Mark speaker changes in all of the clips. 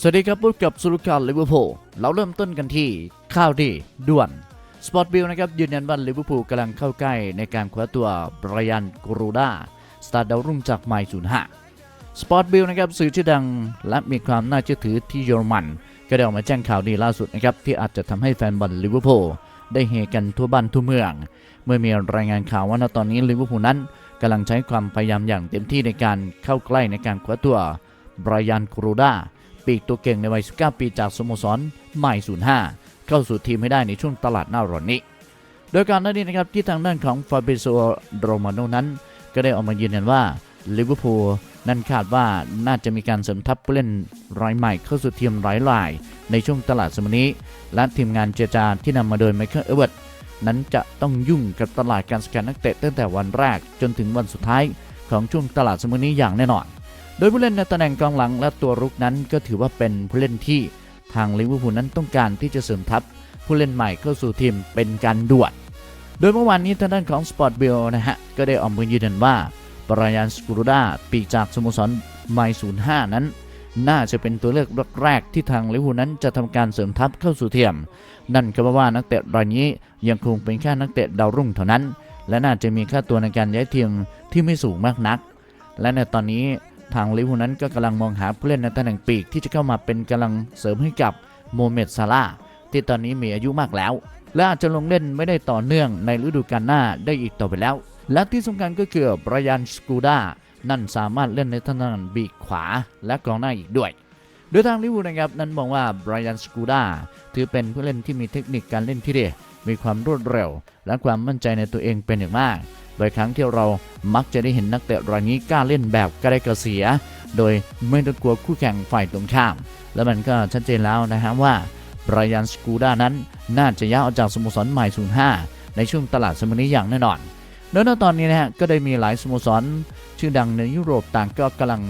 Speaker 1: สวัสดีครับพบกับสุรุการลิเวอร์พูลเราเริ่มต้นกันที่ข่าวดีด่วนสปอร์ตบิลนะครับยืนยันว่าลิเวอร์พูลกำลังเข้าใกล้ในการคว้าตัวบรยันกรูดาสตาร์ดาวรุ่งจากไมล์ศูนย์ห้าสปอร์ตบิลนะครับสื่อชื่อดังและมีความน่าเชื่อถือที่เยอรมัน ก็ได้ออกมาแจ้งข่าวดีล่าสุดนะครับที่อาจจะทำให้แฟนบอลลิเวอร์พูลได้เฮกันทั่วบ้านทั่วเมือง เมื่อมีรายงานข่าวว่าณตอนนี้ลิเวอร์พูลนั้นกำลังใช้ความพยายามอย่างเต็มที่ในการเข้าใกล้ในการคว้าตัวบรยันกรูดา ปีกตัวเก่งในวัย 19 ปีจากสโมสรไมล์05 เข้าสู่ทีมให้ได้ในช่วงตลาดหน้าร้อนนี้ โดยการนั้นนี้นะครับที่ทางด้านของฟาเบโซโรมาโนนั้น ก็ได้ออกมายืนยันว่าลิเวอร์พูลนั้นคาดว่าน่าจะมีการเสริมทัพผู้เล่นรายใหม่เข้าสู่ทีมรายลาย ในช่วงตลาดสมนี้ และทีมงานเจจาที่นำมาโดยไมเคิลเอเวิร์ตนั้นจะต้องยุ่งกับตลาดการสแกนนักเตะตั้งแต่วันแรกจนถึงวันสุดท้ายของช่วงตลาดสมนี้อย่างแน่นอน โดยผู้เล่นในตำแหน่งกองหลังและตัวรุกนั้นก็ถือว่าเป็นผู้เล่นที่ทางลิเวอร์พูลนั้นต้องการที่จะเสริมทัพผู้เล่นใหม่เข้าสู่ทีมเป็นการด่วน โดยเมื่อวานนี้ทางด้านของสปอร์ตบิลนะฮะ ก็ได้ออกมายืนยันว่าบรายันสกูรูดาปีจากสโมสรไมล์05นั้น น่าจะเป็นตัวเลือกแรกๆที่ทางลิเวอร์พูลนั้นจะทำการเสริมทัพเข้าสู่ทีมนั่นก็แปลว่านักเตะรายนี้ยังคงเป็นแค่นักเตะดาวรุ่งเท่านั้น และน่าจะมีค่าตัวในการย้ายทีมที่ไม่สูงมากนัก และในตอนนี้ ทางลิเวอร์พูลนั้นก็กำลังมองหาผู้เล่นในตำแหน่งปีกที่จะเข้ามาเป็นกำลังเสริมให้กับโมเมดซาลาที่ตอนนี้มีอายุมากแล้ว และอาจจะลงเล่นไม่ได้ต่อเนื่องในฤดูกาลหน้าได้อีกต่อไปแล้ว และที่สำคัญก็คือบรยันสกูด้านั่นสามารถเล่นในทางด้านบีกขวาและกองหน้าอีกด้วยโดยทางลิเวอร์พูลนะครับนั้นมองว่าบรยันสกูด้าถือเป็นผู้เล่นที่มีเทคนิคการเล่นที่ดีมีความรวดเร็ว และความมั่นใจในตัวเองเป็นอย่างมาก โดยครั้งที่เรามักจะได้เห็นนักเตะรายนี้กล้าเล่นแบบกระไรกระเสีย โดยไม่ต้องกลัวคู่แข่งฝ่ายตรงข้าม และมันก็ชัดเจนแล้วนะฮะว่าบรยันสกูด้านั้นน่าจะย้ายออกจากสโมสรใหม่ 05 ในช่วงตลาดสมนี้อย่างแน่นอนโดยณตอนนี้นะฮะก็ได้มีหลายสโมสร ชื่อดังในยุโรปต่างก็กำลัง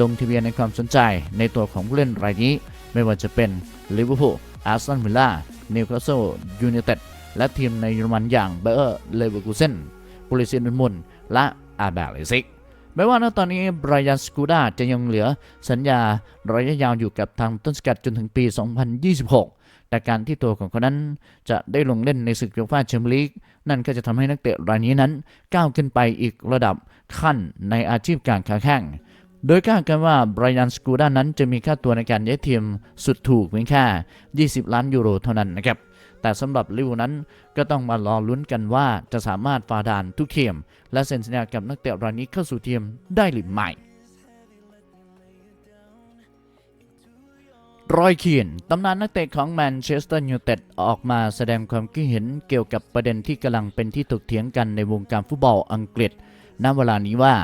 Speaker 1: ลงทะเบียนในความสนใจในตัวของผู้เล่นรายนี้ ไม่ว่าจะเป็นลิเวอร์พูลอาร์เซนอลวิลล่านิวคาสเซิลยูไนเต็ดและทีมในเยอรมันอย่างเบอร์เลเวอร์คูเซน บริเซียนอร์ทมุนและอาร์เบลเลซิกแม้ว่าณตอนนี้ไบรยันสกูด้าจะยังเหลือสัญญาระยะยาวอยู่กับทางต้นสกัดจนถึงปี 2026 แต่การที่ตัวของเขานั้นจะได้ลงเล่นในศึกยูฟ่าแชมเปี้ยนลีกนั่นก็จะทำให้นักเตะรายนี้นั้น ก้าวขึ้นไปอีกระดับขั้นในอาชีพการค้าแข่งโดยคาดกันว่าไบรยันสกูด้านั้นจะมีค่าตัวในการย้ายทีมสุดถูกเพียงแค่ 20 ล้านยูโรเท่านั้นนะครับ แต่สำหรับลิวนั้นก็ต้องมารอลุ้นกันว่าจะสามารถฝ่าด่านทุกทีมและเซ็นสัญญากับนักเตะรายนี้เข้าสู่ทีมได้หรือไม่รอยเคียนตำนานนักเตะของแมนเชสเตอร์ยูไนเต็ดออกมาแสดงความคิดเห็นเกี่ยวกับประเด็นที่กำลังเป็นที่ถกเถียงกันในวงการฟุตบอลอังกฤษ ณ เวลานี้ว่า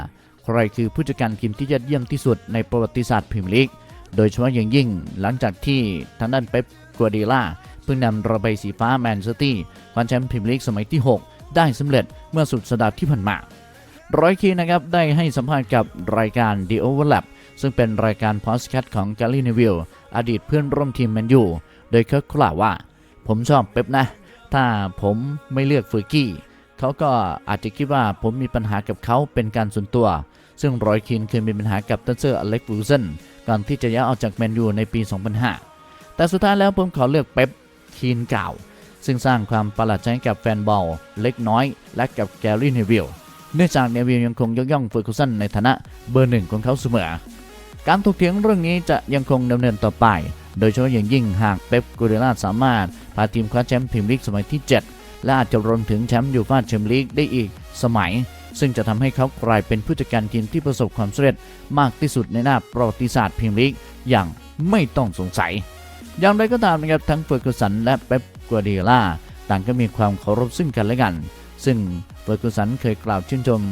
Speaker 1: ใครคือผู้จัดการทีมที่ยอดเยี่ยมที่สุดในประวัติศาสตร์พรีเมียร์ลีก โดยเฉพาะอย่างยิ่งหลังจากที่ทางด้านเป๊ปกัวดีล่า เพิ่งนำระใบสีฟ้าแมนเชสเตอร์คว้าแชมป์พรีเมียร์ลีกสมัยที่ 6 ได้สำเร็จเมื่อสุดสัปดาห์ที่ผ่านมารอยคีนนะครับได้ให้สัมภาษณ์กับรายการ The Overlap ซึ่งเป็นรายการพอดแคสต์ของกาลินวิลอดีตเพื่อนร่วมทีมแมนยูโดยเขากล่าวว่า ผมชอบเป๊ปนะ ถ้าผมไม่เลือกเฟอร์กี้เขาก็อาจจะคิดว่าผมมีปัญหากับเขาเป็นการส่วนตัว ซึ่งรอยคีนเคยมีปัญหากับตันเซอร์อเล็กฟูเซนก่อนที่จะย้ายออกจากแมนยูในปี 2005 แต่สุดท้ายแล้วผมขอเลือกเป๊ป คีนเก่า ซึ่งสร้างความประหลาดใจให้กับแฟนบอลเล็กน้อย และกับแกรี่เนวิลเนื่องจากเนวิลยังคงยกย่องเฟอร์กูสันในฐานะเบอร์หนึ่งของเขาเสมอ การถกเถียงเรื่องนี้จะยังคงดำเนินต่อไป โดยเฉพาะอย่างยิ่งหากเป๊ปกูเดล่าสามารถพาทีมคว้าแชมป์พรีเมียร์ลีกสมัยที่ 7 และอาจจะรวมถึงแชมป์ยูฟ่าแชมเปี้ยนลีกได้อีกสมัย ซึ่งจะทำให้เขากลายเป็นผู้จัดการทีมที่ประสบความสำเร็จมากที่สุดในหน้าประวัติศาสตร์พรีเมียร์ลีกอย่างไม่ต้องสงสัย อย่างไรก็ตามนะครับทั้งเฟอร์กูสันและเป๊ปกัวเดียล่าต่างก็มีความเคารพซึ่งกันและกัน ซึ่งเฟอร์กูสันเคยกล่าวชื่นชม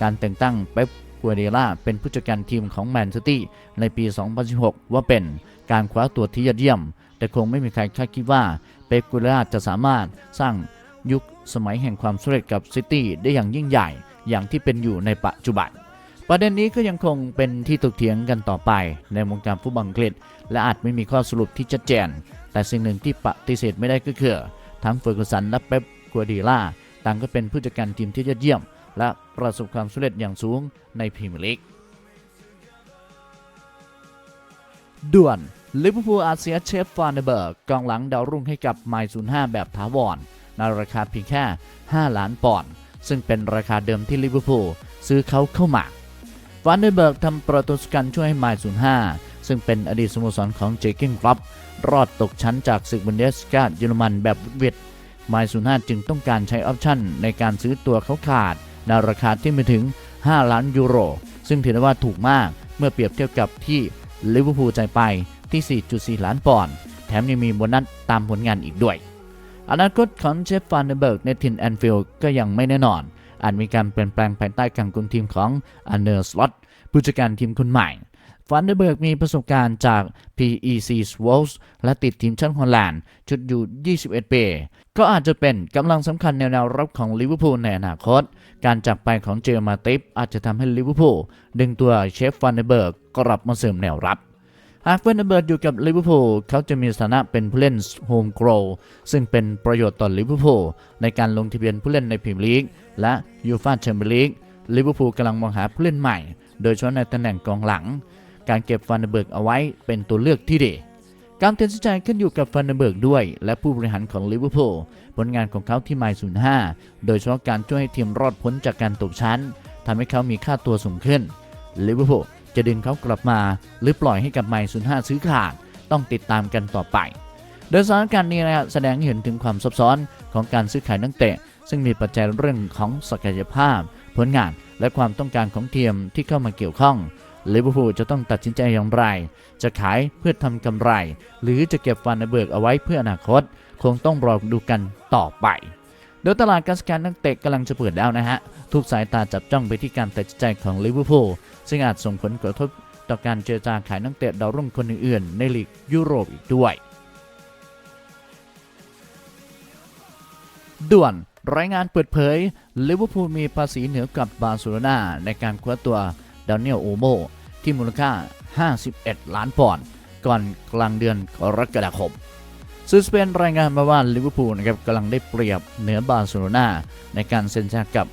Speaker 1: การแต่งตั้งเป๊ปกัวเดียล่าเป็นผู้จัดการทีมของแมนซิตี้ในปี 2016 ว่าเป็นการคว้าตัวที่ยอดเยี่ยม แต่คงไม่มีใครคาดคิดว่าเป๊ปกัวเดียล่าจะสามารถสร้างยุคสมัยแห่งความสำเร็จกับซิตี้ได้อย่างยิ่งใหญ่ อย่างที่เป็นอยู่ในปัจจุบัน ประเด็นนี้ก็ยังคงเป็นที่ถกเถียงกันต่อไปในวงการฟุตบอลอังกฤษ และอาจไม่มีข้อสรุปที่ชัดเจน แต่สิ่งหนึ่งที่ปฏิเสธไม่ได้ก็คือ ทั้งเฟอร์กูสันและเป๊ปกัวดีล่าต่างก็เป็นผู้จัดการทีมที่ยอดเยี่ยม และประสบความสำเร็จอย่างสูงในพรีเมียร์ลีกด่วนลิเวอร์พูลอาเซียเชฟฟานเดเบิร์กกองหลังดาวรุ่งให้กับไมล์05แบบถาวรในราคาเพียงแค่ 5 ล้านปอนด์ซึ่งเป็นราคาเดิมที่ลิเวอร์พูลซื้อเขาเข้ามา ฟานเดเบิร์กทำประตูสกันช่วยให้ไมล์05 ซึ่งเป็นอดีตสโมสรของเจเก้งครับ รอดตกชั้นจากศึกบุนเดสกาเยอรมันแบบวิดวิดไมล์05 จึงต้องการใช้ออปชั่นในการซื้อตัวเขาขาดในราคาที่ไม่ถึง 5 ล้านยูโร ซึ่งถือได้ว่าถูกมากเมื่อเปรียบเทียบกับที่ลิเวอร์พูลใจายไปที่ 4.4 ล้านปอนด์แถมยังมีโบนัสตามผลงานอีกด้วย อนาคตของเชฟฟานเดเบิร์กในทินแอนฟิลด์ก็ยังไม่แน่นอน อาจมีการเปลี่ยนแปลงภายใต้การคุมทีมของอันเนอร์สล็อตผู้จัดการทีมคนใหม่ฟันเดเบิร์กมีประสบการณ์จาก PEC Swolves และติดทีมชาติฮอลแลนด์ชุดอยู่ 21 ปี ก็อาจจะเป็นกำลังสำคัญในแนวรับของลิเวอร์พูลในอนาคต การจากไปของเจอมาติฟอาจจะทำให้ลิเวอร์พูลดึงตัวเชฟฟันเดเบิร์กกลับมาเสริมแนวรับ หากฟันเดเบิร์กอยู่กับลิเวอร์พูลเขาจะมีสถานะเป็นผู้เล่นโฮมโกลซึ่งเป็นประโยชน์ต่อลิเวอร์พูลในการลงทะเบียนผู้เล่นในพรีเมียร์ลีกและยูฟ่าแชมเปี้ยนลีกลิเวอร์พูลกำลังมองหาผู้เล่นใหม่ โดยเฉพาะในตำแหน่งกองหลัง การเก็บฟันเดเบิร์กเอาไว้เป็นตัวเลือกที่ดีการตัดสินใจขึ้นอยู่กับฟันเดเบิร์กด้วย และผู้บริหารของลิเวอร์พูลผลงานของเขาที่ไมล์05 โดยเฉพาะการช่วยให้ทีมรอดพ้นจากการตกชั้นทำให้เขามีค่าตัวสูงขึ้นลิเวอร์พูล จะดึงเขากลับมา หรือปล่อยให้กับไมล์05 ซื้อขาด ต้องติดตามกันต่อไป โดยสถานการณ์นี้นะครับแสดงให้เห็นถึงความซับซ้อนของการซื้อขายนักเตะ ซึ่งมีปัจจัยเรื่องของศักยภาพ ผลงานและความต้องการของทีมที่เข้ามาเกี่ยวข้องลิเวอร์พูลจะต้องตัดสินใจอย่างไร จะขายเพื่อทำกำไร หรือจะเก็บฟันในเบิกเอาไว้เพื่ออนาคต คงต้องรอดูกันต่อไป โดยตลาดการสแกนนักเตะกำลังจะเปิดแล้วนะฮะ ทุกสายตาจับจ้องไปที่การตัดสินใจของลิเวอร์พูล ซึ่งอาจส่งผลกระทบต่อการเจรจาขายนักเตะดาวรุ่งคนอื่นๆในลีกยุโรปอีกด้วย ด่วนรายงานเปิดเผยลิเวอร์พูลมีภาษีเหนือกับบาร์เซโลนาในการคว้าตัวดานิเอลโอโมที่มูลค่า 51 ล้านปอนด์ก่อนกลางเดือนกรกฎาคมซึ่งสเปนรายงานมาว่าลิเวอร์พูลนะครับกำลังได้เปรียบเหนือบาร์เซโลนาในการเซ็นสัญญากับ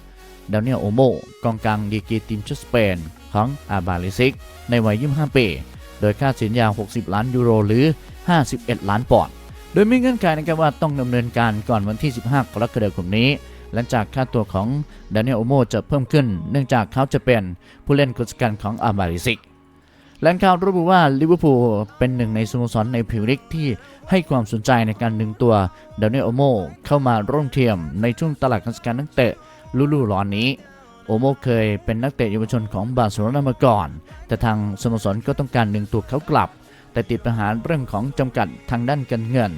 Speaker 1: ดานิเอลโอโมกองกลางดีกีทีมชาติสเปน ของอาบาลิซิก ในวัย 25 ปี โดยค่าสัญญา60 ล้านยูโรหรือ 51 ล้านปอนด์ โดยมีเงื่อนไขนะครับว่าต้องดำเนินการก่อนวันที่ 15 กรกฎาคมนี้ หลังจากค่าตัวของดานิเอลโอโมจะเพิ่มขึ้น เนื่องจากเขาจะเป็นผู้เล่นกุศกันของอาบาลิซิกแหล่งข่าวระบุว่าลิเวอร์พูลเป็นหนึ่งในสโมสรในพรีเมียร์ลีกที่ให้ความสนใจในการดึงตัวดานิเอลโอโมเข้ามาร่วมเทียมในช่วงตลาดการสกันนักเตะฤดูร้อนนี้ โอโมเคยเป็นนักเตะเยาวชนของบาร์เซโลนามาก่อน แต่ทางสโมสรก็ต้องการดึงตัวเขากลับ แต่ติดปัญหาเรื่องของจำกัดทางด้านการเงิน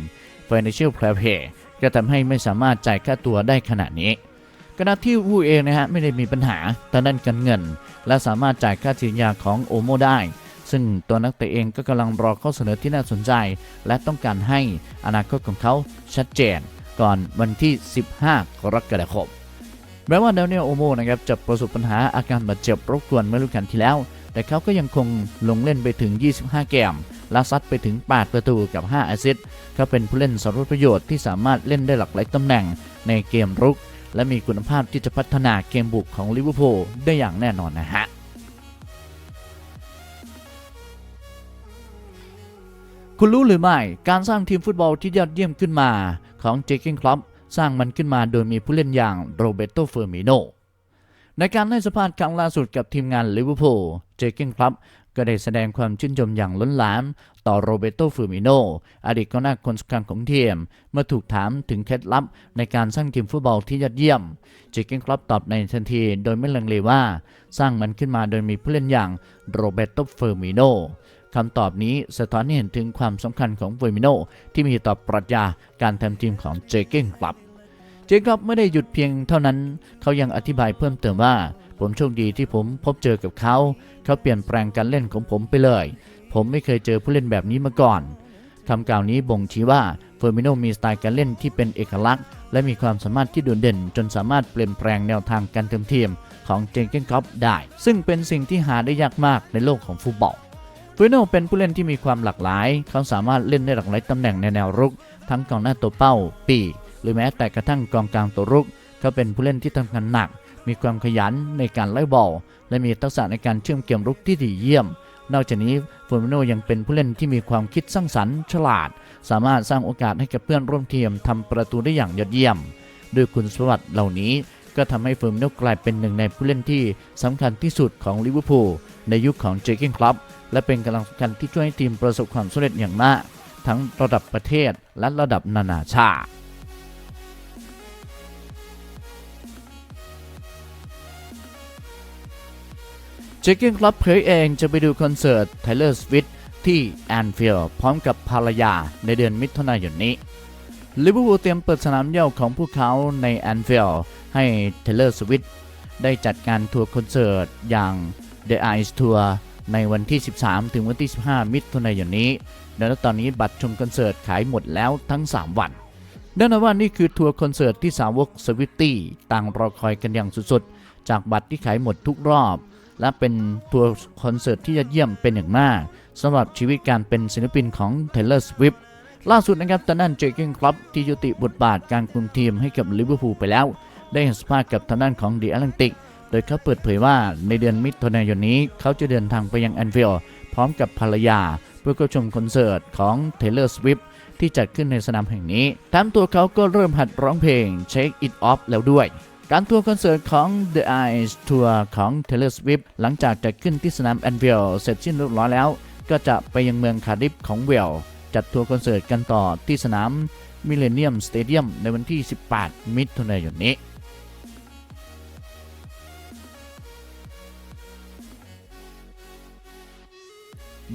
Speaker 1: Financial Fair Play ก็ทำให้ไม่สามารถจ่ายค่าตัวได้ขนาดนี้ขณะที่วูเองนะฮะไม่ได้มีปัญหาทางด้านการเงิน และสามารถจ่ายค่าสัญญาของโอโมได้ ซึ่งตัวนักเตะเองก็กำลังรอข้อเสนอที่น่าสนใจ และต้องการให้อนาคตของเขาชัดเจน ก่อนวันที่ 15 กรกฎาคม แม้ว่าดานิเอลโอโมนะครับจะประสบปัญหาอาการบาดเจ็บรบกวนเมื่อฤดูกาลที่แล้ว แต่เขาก็ยังคงลงเล่นไปถึง 25 เกมและซัดไปถึง 8 ประตูกับ 5 แอสซิสต์เขาเป็นผู้เล่นสรุปประโยชน์ที่สามารถเล่นได้หลากหลายตำแหน่งในเกมรุก และมีคุณภาพที่จะพัฒนาเกมบุกของลิเวอร์พูลได้อย่างแน่นอนนะฮะคุณรู้หรือไม่ การสร้างทีมฟุตบอลที่ยอดเยี่ยมขึ้นมาของเจคิงคลับ สร้างมันขึ้นมาโดยมีผู้เล่นอย่างโรเบโตเฟอร์มิโนในการให้สัมภาษณ์ครั้งล่าสุดกับทีมงานลิเวอร์พูลเจคิงคลับก็ได้แสดงความชื่นชมอย่างล้นหลาม ต่อโรเบโตเฟอร์มิโนอดีตกองหน้าคนสำคัญของทีม เมื่อถูกถามถึงเคล็ดลับในการสร้างทีมฟุตบอลที่ยอดเยี่ยมเจคิงคลับตอบในทันทีโดยไม่ลังเลว่า สร้างมันขึ้นมาโดยมีผู้เล่นอย่างโรเบโตเฟอร์มิโน คำตอบนี้สะท้อนให้เห็นถึงความสำคัญของเฟอร์มิโนที่มีต่อปรัชญาการทำทีมของเจเก้งคลับ เจคอบไม่ได้หยุดเพียงเท่านั้น เขายังอธิบายเพิ่มเติมว่า ผมโชคดีที่ผมพบเจอกับเขา เขาเปลี่ยนแปลงการเล่นของผมไปเลย ผมไม่เคยเจอผู้เล่นแบบนี้มาก่อนคำกล่าวนี้บ่งชี้ว่าเฟอร์มิโนมีสไตล์การเล่นที่เป็นเอกลักษณ์ และมีความสามารถที่โดดเด่น จนสามารถเปลี่ยนแปลงแนวทางการทำทีมของเจงเก้นคอปได้ ซึ่งเป็นสิ่งที่หาได้ยากมากในโลกของฟุตบอล เฟอร์มิโนเป็นผู้เล่นที่มีความหลากหลาย เขาสามารถเล่นได้หลากหลายตำแหน่งในแนวรุก ทั้งกองหน้าตัวเป้า ปีกหรือแม้แต่กระทั่งกองกลางตัวรุก เขาเป็นผู้เล่นที่ทำงานหนัก มีความขยันในการไล่บอลและมีทักษะในการเชื่อมเกมรุกที่ดีเยี่ยม นอกจากนี้เฟอร์มิโนยังเป็นผู้เล่นที่มีความคิดสร้างสรรค์ฉลาด สามารถสร้างโอกาสให้กับเพื่อนร่วมทีมทำประตูได้อย่างยอดเยี่ยมด้วยคุณสมบัติเหล่านี้ก็ทำให้เฟอร์มิโนกลายเป็นหนึ่งในผู้เล่นที่สำคัญที่สุดของลิเวอร์พูล ในยุคของเจอเกนคลับและเป็นกำลังสำคัญที่ช่วยให้ทีมประสบความสำเร็จอย่างมากทั้งระดับประเทศและระดับนานาชาติเจคเกนคลับเผยเองจะไปดูคอนเสิร์ต Taylor Swift ที่แอนฟิลด์พร้อมกับภรรยาในเดือนมิถุนายนนี้ลิเวอร์พูลเตรียมเปิดสนามเย้าของพวกเขาในแอนฟิลด์ให้ Taylor Swift ได้จัดการทัวร์คอนเสิร์ตอย่าง The Eyes Tour ในวันที่ 13 ถึงวันที่ 15 มิถุนายนนี้ และตอนนี้บัตรชมคอนเสิร์ตขายหมดแล้วทั้ง 3 วันแน่นอนว่านี่คือทัวร์คอนเสิร์ตที่สาวกสวิตตี้ต่างรอคอยกันอย่างสุดๆ จากบัตรที่ขายหมดทุกรอบ และเป็นทัวร์คอนเสิร์ตที่ยอดเยี่ยมเป็นอย่างมากสำหรับชีวิตการเป็นศิลปินของ Taylor Swift ล่าสุดนะครับตอนนั้นเจคเกนคลับที่ยุติบทบาทการคุมทีมให้กับลิเวอร์พูลไปแล้ว ได้ให้สัมภาษณ์กับทางด้านของ The Atlantic โดยเขาเปิดเผยว่าในเดือนมิถุนายนนี้เขาจะเดินทางไปยังแอนฟิลด์พร้อมกับภรรยา เพื่อเข้าชมคอนเสิร์ตของ Taylor Swift ที่จัดขึ้นในสนามแห่งนี้แถมตัวเขาก็เริ่มหัดร้องเพลง Shake It Off แล้วด้วย การทัวร์คอนเสิร์ตของ The Eyes Tour ของ Taylor Swift หลังจากจัดขึ้นที่สนามแอนฟิลด์เสร็จสิ้นเรียบร้อยแล้ว ก็จะไปยังเมืองคาร์ดิฟของเวลจัดทัวร์คอนเสิร์ตกันต่อที่สนามมิเลเนียมสเตเดียมในวันที่ 18 มิถุนายนนี้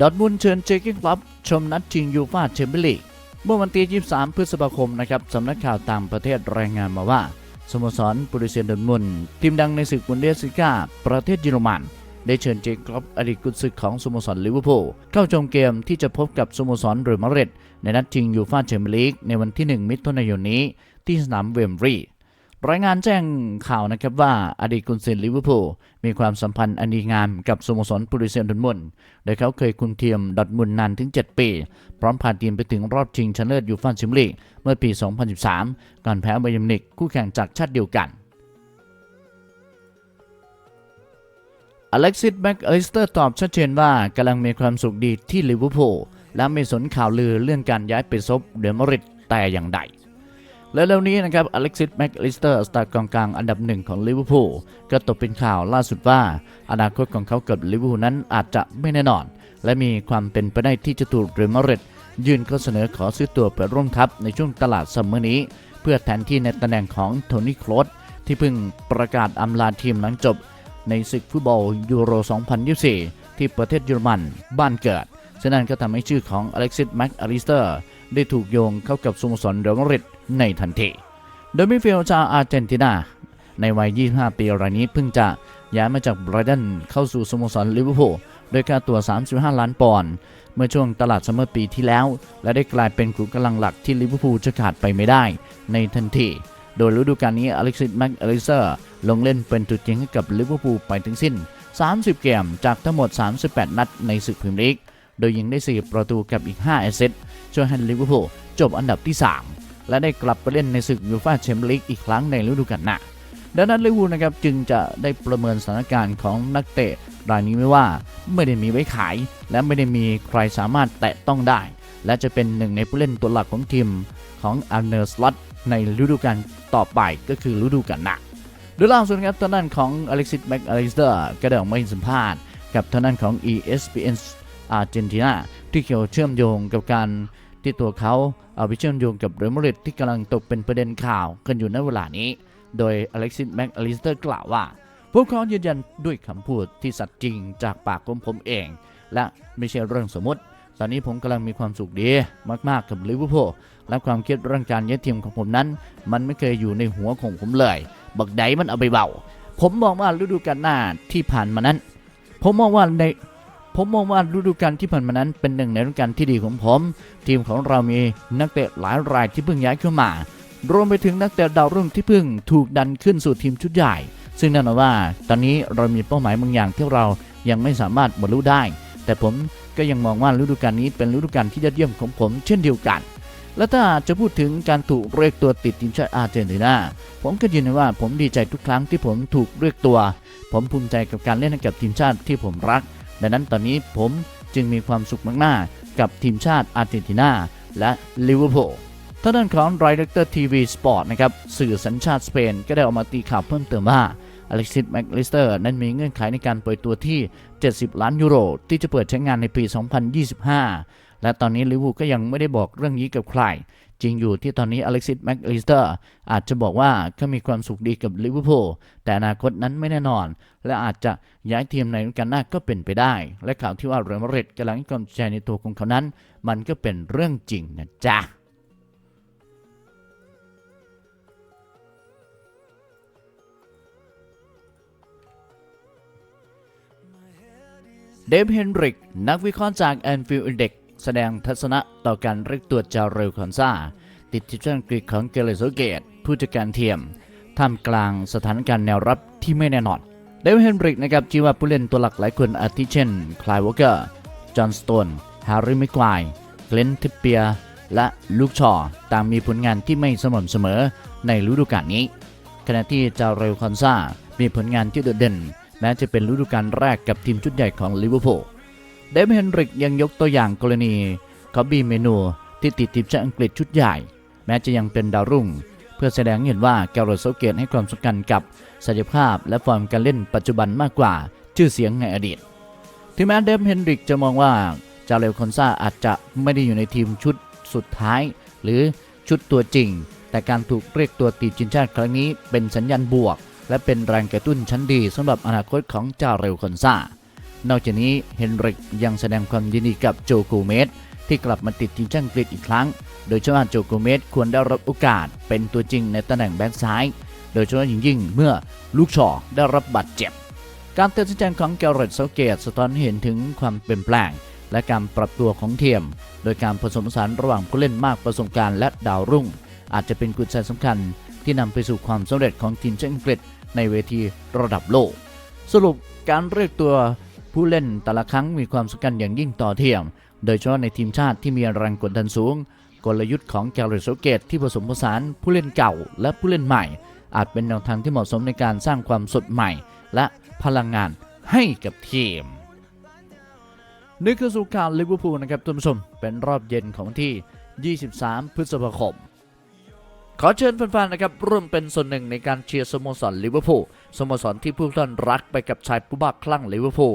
Speaker 1: ดอทมุนเชิญเจคเก้นคลับชมนัดชิงยูฟาแชมเปี้ยนลีกเมื่อวันที่ 23 พฤษภาคมนะครับสำนักข่าวต่างประเทศรายงานมาว่าสโมสรบริเซียนดอทมุนทีมดังในศึกบุนเดสลิก้าประเทศเยอรมันได้เชิญเจคคลับอดีตกุนซือของสโมสรลิเวอร์พูลเข้าชมเกมที่จะพบกับสโมสรเรอัลมาดริดในนัดชิงยูฟาแชมเปี้ยนลีกในวันที่ 1 มิถุนายนนี้ที่สนามเวมบรีย์ รายงานแจ้งข่าวนะครับว่าอดีตกุนซือลิเวอร์พูลมีความสัมพันธ์อันดีงามกับสโมสรบริเซียนดอทมุนโดยเขาเคยคุมทีมดอทมุนนานถึง 7 ปี พร้อมพาทีมไปถึงรอบชิงชนะเลิศยูฟ่าแชมเปี้ยนลีกเมื่อปี 2013 ก่อนแพ้ไบเยร์นมิวนิกคู่แข่งจากชาติเดียวกันอเล็กซิสแบ็กอลิสเตอร์ตอบชัดเจนว่ากำลังมีความสุขดีที่ลิเวอร์พูลและไม่สนข่าวลือเรื่องการย้ายไปซบเดอมาริดแต่อย่างใด และเร็วนี้นะครับอเล็กซิสแม็กลิสเตอร์สตาร์กองกลางอันดับหนึ่งของลิเวอร์พูลก็ตกเป็นข่าวล่าสุดว่า อนาคตของเขากับลิเวอร์พูลนั้นอาจจะไม่แน่นอน และมีความเป็นไปได้ที่จะถูกเรอัลมาริดยื่นข้อเสนอขอซื้อตัวไปร่วมทัพในช่วงตลาดซัมเมอร์นี้ เพื่อแทนที่ในตำแหน่งของโทนี่โคลสที่เพิ่งประกาศอำลาทีมหลังจบ ในศึกฟุตบอลยูโร 2024 ที่ประเทศเยอรมันบ้านเกิดฉะนั้นก็ทำให้ชื่อของอเล็กซิสแม็กอลิสเตอร์ ได้ถูกโยงเข้ากับสโมสรเรอัลมาดริดในทันที โดยมิฟิลชาวอาร์เจนตินา ในวัย 25 ปีรายนี้เพิ่งจะย้ายมาจากไบรตันเข้าสู่สโมสรลิเวอร์พูลโดยค่าตัว 35 ล้านปอนด์เมื่อช่วงตลาดซัมเมอร์ปีที่แล้ว และได้กลายเป็นขุมกำลังหลักที่ลิเวอร์พูลจะขาดไปไม่ได้ในทันที โดยฤดูกาลนี้อเล็กซิสแม็กอลิเตอร์ลงเล่นเป็นตัวจริงให้กับลิเวอร์พูลไปทั้งสิ้น 30 เกมจากทั้งหมด 38 นัดในศึกพรีเมียร์ลีก โดยยิงได้ 4 ประตูกับอีก 5 แอสซิสต์ ช่วยให้ลิเวอร์พูลจบอันดับที่ 3 และได้กลับไปเล่นในศึกยูฟ่าแชมเปี้ยนลีกอีกครั้งในฤดูกาลหน้าดังนั้นลิเวอร์พูลนะครับจึงจะได้ประเมินสถานการณ์ของนักเตะรายนี้ไม่ว่าไม่ได้มีไว้ขาย และไม่ได้มีใครสามารถแตะต้องได้ และจะเป็นหนึ่งในผู้เล่นตัวหลักของทีมของอันเนอร์สลอตในฤดูกาลต่อไปก็คือฤดูกาลหน้าโดยล่าสุดครับทางด้านของอเล็กซิสแม็กอลิสเตอร์ก็ได้ออกมาให้สัมภาษณ์กับทางด้านของ ESPN อาร์เจนตินาที่เกี่ยวเชื่อมโยงกับการ ที่ตัวเขาเอาไปเชื่อมโยงกับเรอัลมาดริดที่กำลังตกเป็นประเด็นข่าวกันอยู่ในเวลานี้ โดยอเล็กซิสแม็กอลิสเตอร์กล่าวว่า พวกเขายืนยันด้วยคำพูดที่สัตย์จริงจากปากของผมเอง และไม่ใช่เรื่องสมมติ ตอนนี้ผมกำลังมีความสุขดีมากๆกับลิเวอร์พูลและความคิดเรื่องการย้ายทีมของผมนั้น มันไม่เคยอยู่ในหัวของผมเลย บักไดมันเอาไปเบา ผมมองว่าฤดูกาลหน้าที่ผ่านมานั้น ผมมองว่าใน ผมมองว่าฤดูกาลที่ผ่านมานั้นเป็นหนึ่งในฤดูกาลที่ดีของผม ทีมของเรามีนักเตะหลายรายที่เพิ่งย้ายเข้ามารวมไปถึงนักเตะดาวรุ่งที่เพิ่งถูกดันขึ้นสู่ทีมชุดใหญ่ ซึ่งแน่นอนว่า ตอนนี้เรามีเป้าหมายบางอย่างที่เรายังไม่สามารถบรรลุได้ แต่ผมก็ยังมองว่าฤดูกาลนี้เป็นฤดูกาลที่ยอดเยี่ยมของผมเช่นเดียวกัน และถ้าจะพูดถึงการถูกเรียกตัวติดทีมชาติอาร์เจนตินา ผมก็ยืนยันว่าผมดีใจทุกครั้งที่ผมถูกเรียกตัว ผมภูมิใจกับการเล่นให้กับทีมชาติที่ผมรัก ดังนั้นตอนนี้ผมจึงมีความสุขมากๆ กับทีมชาติอาร์เจนตินาและลิเวอร์พูลทางด้านของไรเดอร์ทีวีสปอร์ตนะครับสื่อสัญชาติสเปนก็ได้ออกมาตีข่าวเพิ่มเติมว่าอเล็กซิสแมคลิสเตอร์นั้นมีเงื่อนไขในการเปล่อยตัวที่ 70 ล้านยูโร ที่จะเปิดใช้งานในปี 2025 และตอนนี้ลิเวอร์พูลก็ยังไม่ได้บอกเรื่องนี้กับใคร จริงอยู่ที่ตอนนี้อเล็กซิสแมคลิสเตอร์อาจจะบอกว่าเขามีความสุขดีกับลิเวอร์พูลแต่อนาคตนั้นไม่แน่นอน และอาจจะย้ายทีมในฤดูกาลหน้าก็เป็นไปได้ และข่าวที่ว่าเรอัลมาดริดกำลังให้ความสนใจในตัวของเขานั้น มันก็เป็นเรื่องจริงนะจ๊ะเดฟเฮนริก นักวิเคราะห์จากแอนฟิลด์เด็ก แสดงทัศนะต่อการเรียกตัวจาเรลคอนซาติดทีมชาติอังกฤษของเกเรโซเกต ผู้จัดการทียมท่ามกลางสถานการณ์แนวรับที่ไม่แน่นอนเดฟเฮนริกนะครับชี้ว่าผู้เล่นตัวหลักหลายคนอาทิเช่น คลายวอเกอร์ จอห์นสโตน แฮร์รี่มิกไวร์เกลนทิปเปีย และลูกชอต่างมีผลงานที่ไม่สม่ำเสมอในฤดูกาลนี้ ขณะที่จาเรลคอนซามีผลงานที่โดดเด่น แม้จะเป็นฤดูกาลแรกกับทีมชุดใหญ่ของลิเวอร์พูล เดฟเฮนริกยังยกตัวอย่างกรณีคอบบี้เมนูที่ติดทีมชาติอังกฤษชุดใหญ่ แม้จะยังเป็นดาวรุ่ง เพื่อแสดงเห็นว่าแกโรโซเกตให้ความสำคัญกับศักยภาพและฟอร์มการเล่นปัจจุบันมากกว่าชื่อเสียงในอดีต ถึงแม้เดฟเฮนริกจะมองว่าจาเรลคอนซาอาจจะไม่ได้อยู่ในทีมชุดสุดท้าย หรือชุดตัวจริง แต่การถูกเรียกตัวติดทีมชาติครั้งนี้เป็นสัญญาณบวก และเป็นแรงกระตุ้นชั้นดีสำหรับอนาคตของจาเรลคอนซา นอกจากนี้เฮนริกยังแสดงความยินดีกับโจโกเมสที่กลับมาติดทีมชาติอังกฤษอีกครั้ง โดยเฉพาะโจโกเมสควรได้รับโอกาสเป็นตัวจริงในตำแหน่งแบ็กซ้าย โดยเฉพาะยิ่งเมื่อลูกชอได้รับบาดเจ็บ การเตัดสินใจของแกเรตเซาเกตสะท้อนเห็นถึงความเปลี่ยนแปลง และการปรับตัวของเทียม โดยการผสมผสานระหว่างผู้เล่นมากประสบการณ์และดาวรุ่ง อาจจะเป็นกุญแจสำคัญที่นำไปสู่ความสำเร็จของทีมชาติอังกฤษในเวทีระดับโลก สรุปการเรียกตัว ผู้เล่นแต่ละครั้งมีความสำคัญอย่างยิ่งต่อเทียม โดยเฉพาะในทีมชาติที่มีแรงกดดันสูง กลยุทธ์ของแกลเลโซเกตที่ผสมผสานผู้เล่นเก่าและผู้เล่นใหม่ อาจเป็นแนวทางที่เหมาะสมในการสร้างความสดใหม่ และพลังงานให้กับทีมนี่คือสุข่าวลิเวอร์พูลนะครับท่านผู้ชมเป็นรอบเย็นของที่ 23 พฤษภาคม ขอเชิญแฟนๆนะครับร่วมเป็นส่วนหนึ่งในการเชียร์สโมสรลิเวอร์พูลสโมสรที่ผู้ท่านรักไปกับชายผู้บ้าคลั่งลิเวอร์พูล